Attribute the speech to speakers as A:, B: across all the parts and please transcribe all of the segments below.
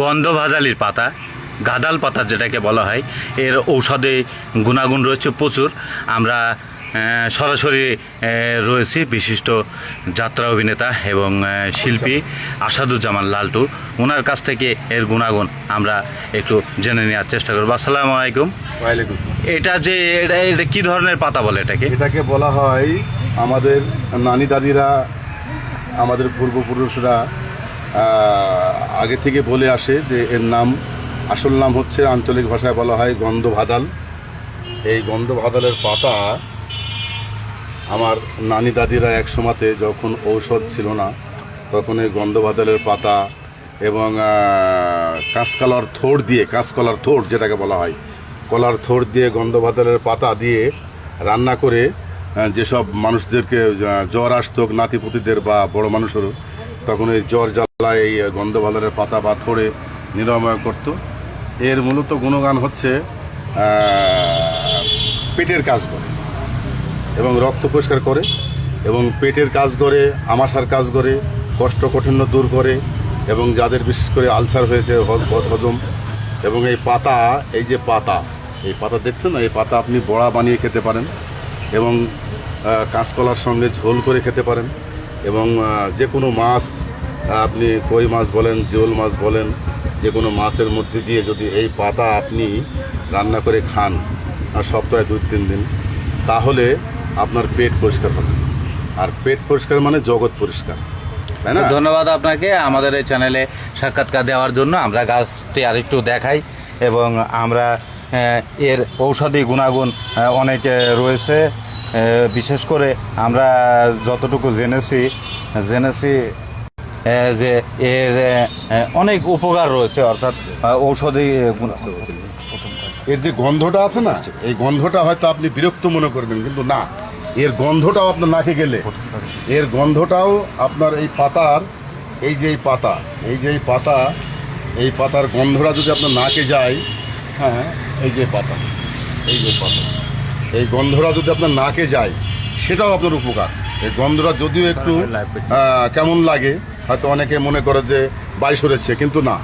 A: গন্ধভাজালির পাতা গাদাল পাতা যেটাকে বলা হয় এর ঔষধে গুণাগুণ রয়েছে প্রচুর। আমরা সরাসরি রয়েছি বিশিষ্ট যাত্রা অভিনেতা এবং শিল্পী আসাদুজ্জামান লালটু। ওনার কাছ থেকে এর গুণাগুণ আমরা একটু জেনে নেওয়ার চেষ্টা করব। আসসালামু আলাইকুম। এটা যে এটা এটা কী ধরনের পাতা বলে এটাকে?
B: এটাকে বলা হয় আমাদের নানি দাদিরা আমাদের পূর্বপুরুষরা আগে থেকে বলে আসে যে এর নাম, আসল নাম হচ্ছে আঞ্চলিক ভাষায় বলা হয় গন্ধ ভাদাল এই গন্ধ ভাদালের পাতা আমার নানি দাদিরা এক সময়তে যখন ঔষধ ছিল না, তখন এই গন্ধ ভাদালের পাতা এবং কাঁচকলার থোড় দিয়ে, কাঁচকলার থোড় যেটাকে বলা হয়, কলার থোড় দিয়ে গন্ধ ভাদালের পাতা দিয়ে রান্না করে যেসব মানুষদেরকে জ্বর আসতো, নাতিপুতিদের বা বড় মানুষেরও তখন এই জ্বর জ্বালায়, এই গন্ধ ভাদালের পাতা থোড়ে নিরাময় করতো। এর মূলত গুণগান হচ্ছে পেটের কাজ করে এবং রক্ত পরিষ্কার করে এবং পেটের কাজ করে, আমাশার কাজ করে কষ্টকাঠিন্য দূর করে এবং যাদের বিশেষ করে আলসার হয়েছে হজম এবং এই পাতা, এই যে পাতা, এই পাতা দেখছেন না? এই পাতা আপনি বড়া বানিয়ে খেতে পারেন এবং কাঁচকলার সঙ্গে ঝোল করে খেতে পারেন এবং যে কোনো মাছ আপনি কই মাছ বলেন জিওল মাছ বলেন, যে কোনো মাছের মধ্যে দিয়ে যদি এই পাতা আপনি রান্না করে খান, আর সপ্তাহে দুই, তিন দিন, তাহলে আপনার পেট পরিষ্কার হবে। আর পেট পরিষ্কার মানে জগৎ পরিষ্কার, তাই না?
A: ধন্যবাদ আপনাকে আমাদের এই চ্যানেলে সাক্ষাৎকার দেওয়ার জন্য। আমরা গাছটি আরেকটু দেখাই, এবং আমরা এর ঔষধি গুণাগুণ অনেক রয়েছে বিশেষ করে আমরা যতটুকু জেনেছি জেনেছি যে এর অনেক উপকার রয়েছে, অর্থাৎ ঔষধি
B: এর যে গন্ধটা আছে না, এই গন্ধটা হয়তো আপনি বিরক্ত মনে করবেন, কিন্তু না। এর গন্ধটাও আপনার নাকে গেলে। এর গন্ধটাও আপনার এই পাতার, এই যে এই পাতা, এই যে এই পাতা, এই পাতার গন্ধটা যদি আপনার নাকে যায় হ্যাঁ এই যে পাতা, এই যে পাতা, এই গন্ধটা যদি আপনার নাকে যায়, সেটাও আপনার উপকার। এই গন্ধটা যদিও একটু কেমন লাগে হয়তো অনেকে মনে করে যে বাইশ সরেছে কিন্তু না।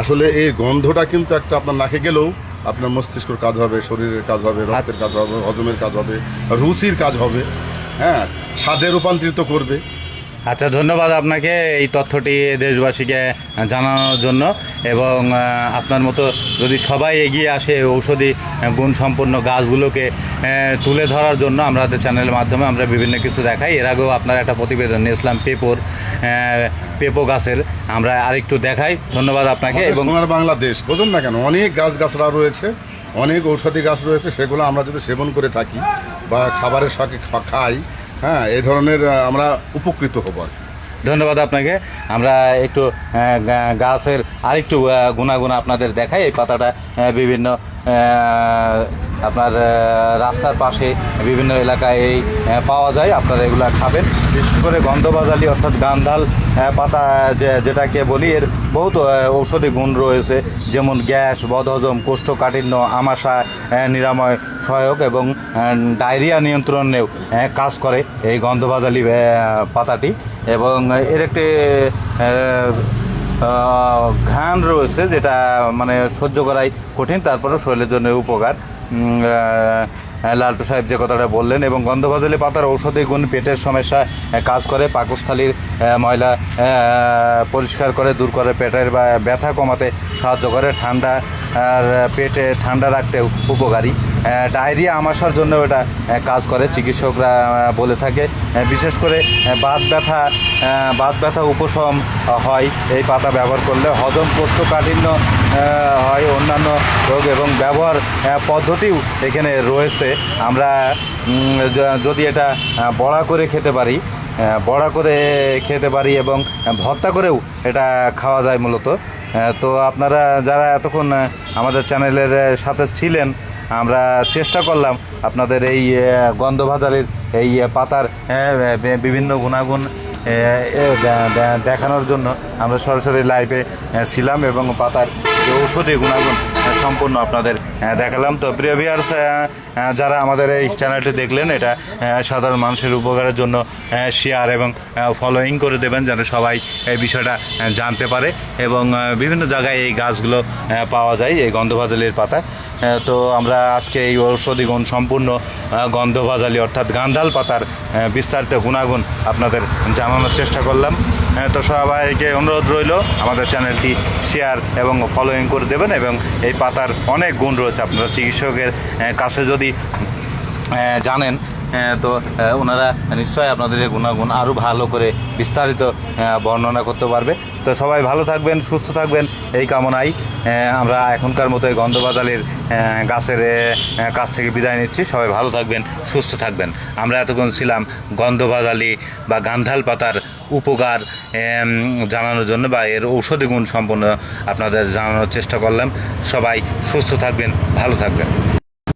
B: আসলে এই গন্ধটা কিন্তু একটা আপনার নাকে গেলেও আপনার মস্তিষ্কর কাজ হবে, শরীরের কাজ হবে, রক্তের কাজ হবে, হজমের কাজ হবে, রুচির কাজ হবে হ্যাঁ স্বাদে রূপান্তরিত করবে।
A: আচ্ছা ধন্যবাদ আপনাকে এই তথ্যটি দেশবাসীকে জানানোর জন্য এবং আপনার মতো যদি সবাই এগিয়ে আসে ঔষধি গুণসম্পন্ন গাছগুলোকে তুলে ধরার জন্য আমাদের চ্যানেলের মাধ্যমে আমরা বিভিন্ন কিছু দেখাই। এর আগেও আপনার একটা প্রতিবেদন নিয়েছিলাম পেপোর পেপো গাছের। আমরা আরেকটু দেখাই। ধন্যবাদ আপনাকে
B: এবং বাংলাদেশ বোঝেন না কেন অনেক গাছ গাছরা রয়েছে অনেক ঔষধি গাছ রয়েছে সেগুলো আমরা যদি সেবন করে থাকি বা খাবারের সাথে খা- খাই হ্যাঁ এই ধরনের আমরা উপকৃত হব আর।
A: ধন্যবাদ আপনাকে। আমরা একটু গাছের আরেকটু গুণাগুণ আপনাদের দেখাই। এই পাতাটা বিভিন্ন আপনার রাস্তার পাশে বিভিন্ন এলাকায় এই পাওয়া যায়। আপনারা এগুলা খাবেন। বিশেষ করে গন্ধবাজালি অর্থাৎ গান্ধাল পাতা যেটাকে বলি, এর বহুত ঔষধি গুণ রয়েছে, যেমন গ্যাস, বদহজম, কোষ্ঠকাঠিন্য আমাশা নিরাময় সহায়ক এবং ডায়রিয়া নিয়ন্ত্রণেও কাজ করে এই গন্ধবাজালি পাতাটি। এবং এর একটি ঘ্রাণ রয়েছে, যেটা মানে সহ্য করাই কঠিন, তারপরেও শরীরের জন্য উপকার। লালটু সাহেব যে কথাটা বললেন, এবং গন্ধবাদলি পাতার ঔষধি গুণ পেটের সমস্যা কাজ করে, পাকস্থলীর ময়লা পরিষ্কার করে, দূর করে পেটের বা ব্যথা কমাতে সাহায্য করে, ঠান্ডা আর পেটে ঠান্ডা রাখতেও উপকারী। ডায়রিয়া আমাশার জন্য এটা কাজ করে, চিকিৎসকরা বলে থাকে। বিশেষ করে বাত ব্যথা বাত ব্যথা উপশম হয়, এই পাতা ব্যবহার করলে হজম কোষ্ঠকাঠিন্য হয়, অন্যান্য রোগ এবং ব্যবহার পদ্ধতিও এখানে রয়েছে। আমরা যদি এটা বড়া করে খেতে পারি বড়া করে খেতে পারি এবং ভর্তা করেও এটা খাওয়া যায় মূলত। তো আপনারা যারা এতক্ষণ আমাদের চ্যানেলের সাথে ছিলেন, আমরা চেষ্টা করলাম আপনাদের এই গন্ধভাজারের এই পাতার বিভিন্ন গুণাগুণ দেখানোর জন্য আমরা সরাসরি লাইভে ছিলাম এবং পাতার যে ঔষধি গুণাগুণ সম্পূর্ণ আপনাদের দেখালাম। তো প্রিয় ভিউয়ার্স যারা আমাদের এই চ্যানেলটি দেখলেন, এটা সাধারণ মানুষের উপকারের জন্য শেয়ার এবং ফলোয়িং করে দেবেন, যেন সবাই এই বিষয়টা জানতে পারে এবং বিভিন্ন জায়গায় এই গাছগুলো পাওয়া যায়, এই গন্ধভাজলির পাতা। তো আমরা আজকে এই ঔষধিগুণ সম্পূর্ণ গন্ধভাজালি, অর্থাৎ গান্ধাল পাতার বিস্তারিত গুণাগুণ আপনাদের জানানোর চেষ্টা করলাম। তো সবাইকে অনুরোধ রইল আমাদের চ্যানেলটি শেয়ার এবং ফলোয়িং করে দেবেন এবং এই পাতার অনেক গুণ রয়েছে। আপনারা চিকিৎসকের কাছে যদি জানেন তো ওনারা নিশ্চয়ই আপনাদের গুণাগুণ আরও ভালো করে বিস্তারিত বর্ণনা করতে পারবে। তো সবাই ভালো থাকবেন সুস্থ থাকবেন এই কামনাই। আমরা এখনকার মতো এই গন্ধবাজালের আহ, গাছের কাছ থেকে বিদায় নিচ্ছি। সবাই ভালো থাকবেন সুস্থ থাকবেন। আমরা এতক্ষণ ছিলাম গন্ধবাজালি বা গান্ধাল পাতার উপকার জানানোর জন্য বা এর ঔষধি গুণ সম্পন্ন আপনাদের জানানোর চেষ্টা করলাম। সবাই সুস্থ থাকবেন ভালো থাকবেন।